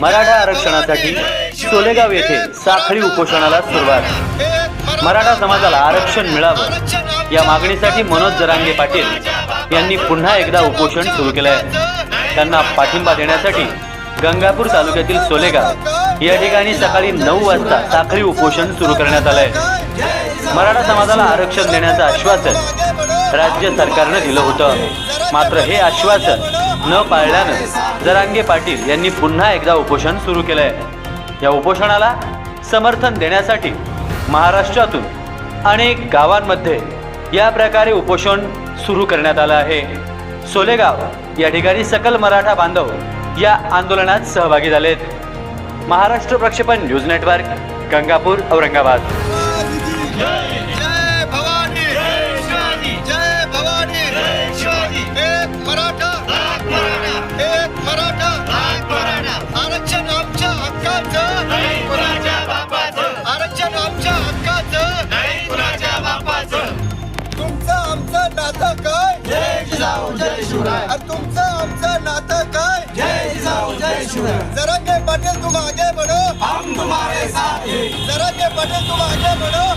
मराठा आरक्षणासाठी सोलेगाव येथे साखळी उपोषणाला सुरुवात. मराठा समाजाला आरक्षण मिळावं. या मागणीसाठी मनोज जरांगे पाटील यांनी पुन्हा एकदा उपोषण सुरू केलं आहे त्यांना पाठिंबा देण्यासाठी गंगापूर तालुक्यातील सोलेगाव या ठिकाणी सकाळी नऊ वाजता साखळी उपोषण सुरू करण्यात आलंय. मराठा समाजाला आरक्षण देण्याचं आश्वासन राज्य सरकारनं दिलं होतं. मात्र हे आश्वासन न पाळल्यानं जरांगे पाटील यांनी पुन्हा एकदा उपोषण सुरू केलंय. या उपोषणाला समर्थन देण्यासाठी महाराष्ट्रातून अनेक गावांमध्ये या प्रकारे उपोषण सुरू करण्यात आलं आहे. सोलेगाव या ठिकाणी सकल मराठा बांधव या आंदोलनात सहभागी झालेत. महाराष्ट्र प्रक्षेपण न्यूज नेटवर्क गंगापूर औरंगाबाद. आमचं नातं काय? जय जिजाऊ जय शिवराय. तुमचं आमचं नातं काय? जय जिजाऊ जय शिवराय. जरांगे पाटील तुम आगे बढ़ो. हम तुम्हारे साथ हैं. जरांगे पाटील तुम आगे बढ़ो.